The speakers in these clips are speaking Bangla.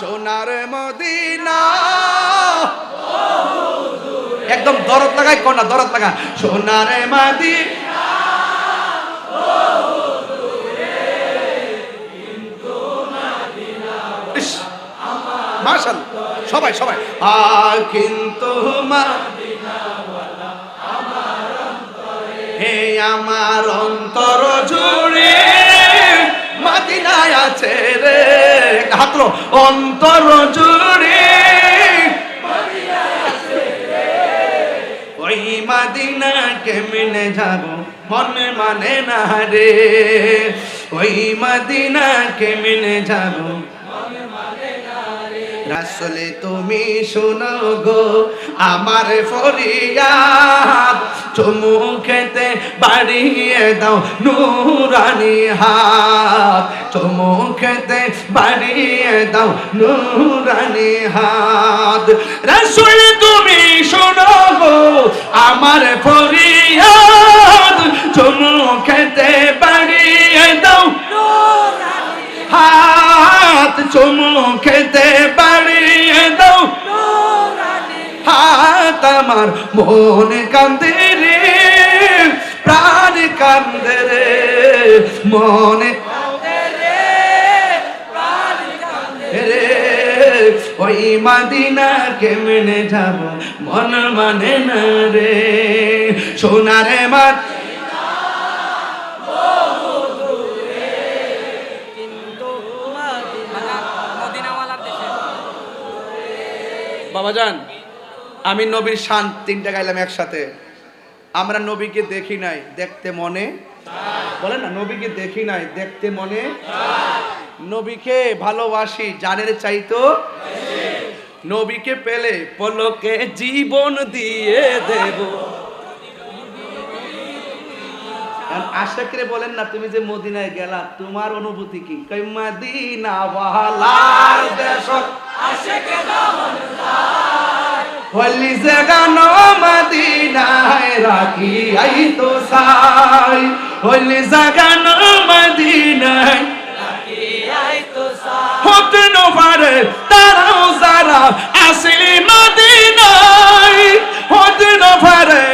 সোনার মদিনা। একদম দরদ লাগাই কোনা দরদ লাগা সোনার মদিনা। সবাই সবাই। আ কিন্তু হে আমার অন্তর জুড়ে মাদিনায় আছে রে। অন্তর জুড়ে ওই মাদিনা কেমনে যাব, মনে মানে না রে? ওই মাদিনা কেমনে যাব? রাসলে তুমি শোনো গো, আমার ফরিয়াদ। খেতে বাড়িয়ে দাও নুরানি হাত। চুমু খেতে বাড়িয়ে দাও নুরানি হাত। রাসুল, তুমি শোনো গো আমার ফরিয়াদ। চুমু খেতে বাড়িয়ে দাও হাত। চুমু খেতে বাড়িয়ে দাও হাত। আমার মন কান্দে রে, প্রাণ কান্দে রে, মনে ওই মাদিনা কেমনে যাব মন মানে না রে। সোনারে মাত। দেশে। বাবাজান আমি নবীর শান তিনটা গাইলাম একসাথে। আমরা নবীকে দেখি নাই দেখতে মনে। বলেন না নবীকে দেখি নাই দেখতে মনে। নবীকে ভালোবাসি জানের চাইতো। নবীকে পেলে পলকে জীবন দিয়ে দেব। বলেন না, তুমি যে মদিনায় গেলা, তোমার অনুভূতি কি? রাখি আই তো সাই। হলি জাগানো মদিনায় হতে ন পারে তারাও যারা আসলে মদিনায় হতে ন পারে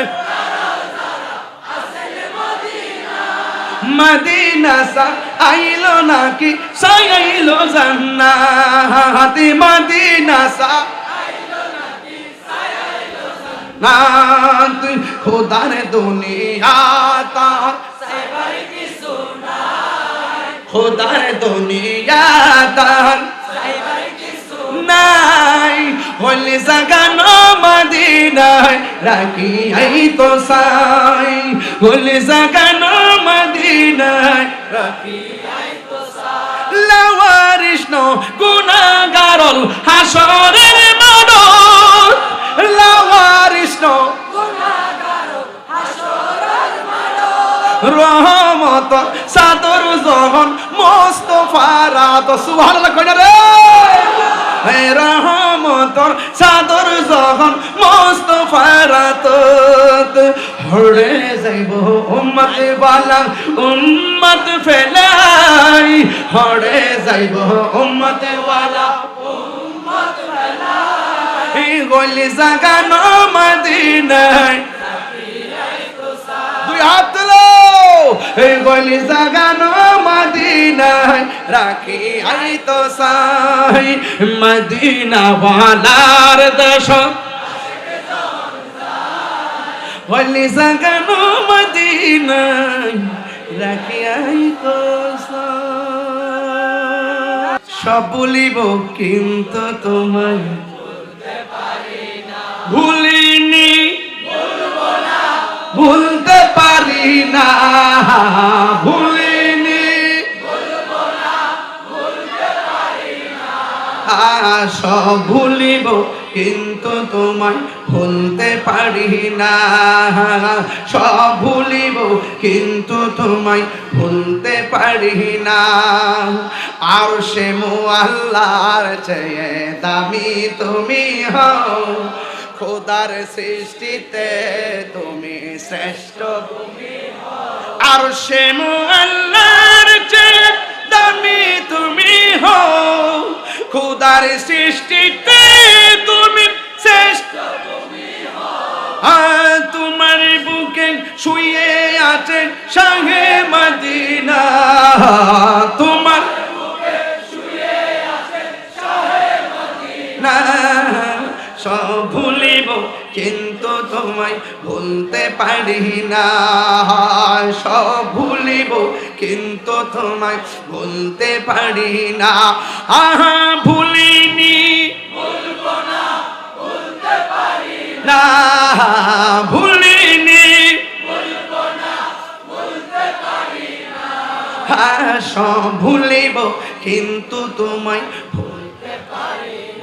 মদিনা সা আইলো নাকি সাইলো জান্নাতি। মদিনা সা খোদার দুনিয়া খোদার দুনিয়া নাই, হলি জাগানো মদিনায় রাখি আই তো সাই হলি জাগানো মদিনায় লাওয়ারিষ্ণ গুণাগারল হাসরের মানব লাওয়ারিষ্ণ রহমত সাদর জহন মস্ত ফারাত সুবহানাল্লাহ কইনা রে। হে রহমত সাদর জহন মস্ত ফারাত হড়ে যাইব উম্মত বালা, উম্মত ফেলাই। হড়ে যাইব উম্মত ওয়ালা উম্মত ফেলাই। গলি জাগানো মদিনায়। দুই হাত। গলি জাগানো মদিনায়, রাখি আই তো সাই। মদিনা ওয়ালার দেশ। গলি জাগানো মদিনায়, রাখি আই তো সব বলিব কিন্তু তোমায় ভুলিনি না ভুলিনি। সব ভুলিব কিন্তু তোমায় ভুলতে পারি না। সব ভুলিব কিন্তু তোমায় ভুলতে পারি না। আর সে আল্লাহর চেয়ে দামি তুমি হও। খোদার সৃষ্টিতে তুমি শ্রেষ্ঠ আর সে আল্লাহর দামি তুমি হো খুদার সৃষ্টিতে তুমি শ্রেষ্ঠ তোমার বুকে শুয়ে আছে সঙ্গে মদিনা। তোমার সব ভুলিব, কিন্তু তোমায় ভুলতে পারি না। সব ভুলিব, কিন্তু তোমায় ভুলতে পারি না। আহা, ভুলিনি। না ভুলিনি। সব ভুলিব, কিন্তু তোমায় পারি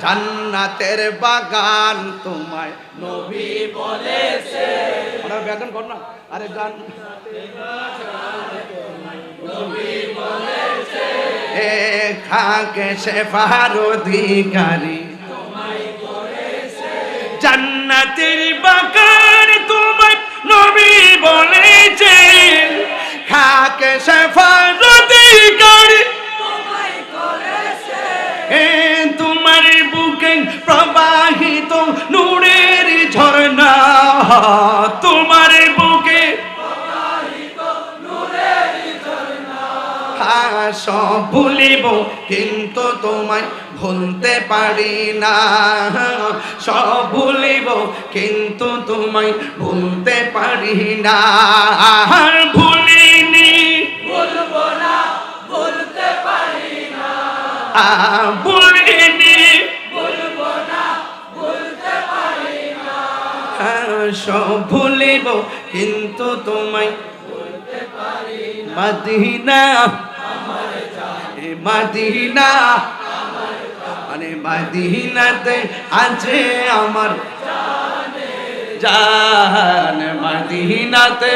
জান্নাতের বাগান তোমায় নবী বলেছে। আপনারা ব্যাকরণ কর না। আরে গান এ খাকে সে অধিকারী জান্নাতের বাগান তোমার নবী বলেছেন খাকে সেফার সব ভুলিব কিন্তু তোমায় ভুলতে পারি না। সব ভুলিব কিন্তু তোমায় ভুলতে পারি না। আর ভুলিনি বলব না বলতে পারি না। ভুলিনি বলব না বলতে পারি না। সব ভুলিব কিন্তু তোমায় মদিনা এ মদিনা মানে মদিনাতে আছে আমার জান মদিনাতে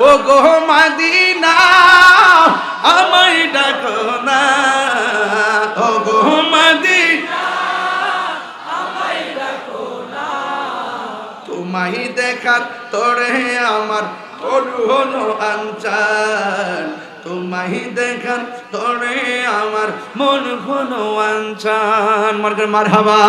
ও গো মদিনা, আমায় ডাকো না। ও গো মদিনা তোমায় দেখার তোরে আমার অরুণ আঞ্চান তোমাহি দেখার তরে আমার মন ঘন আঞ্চান মার হাবা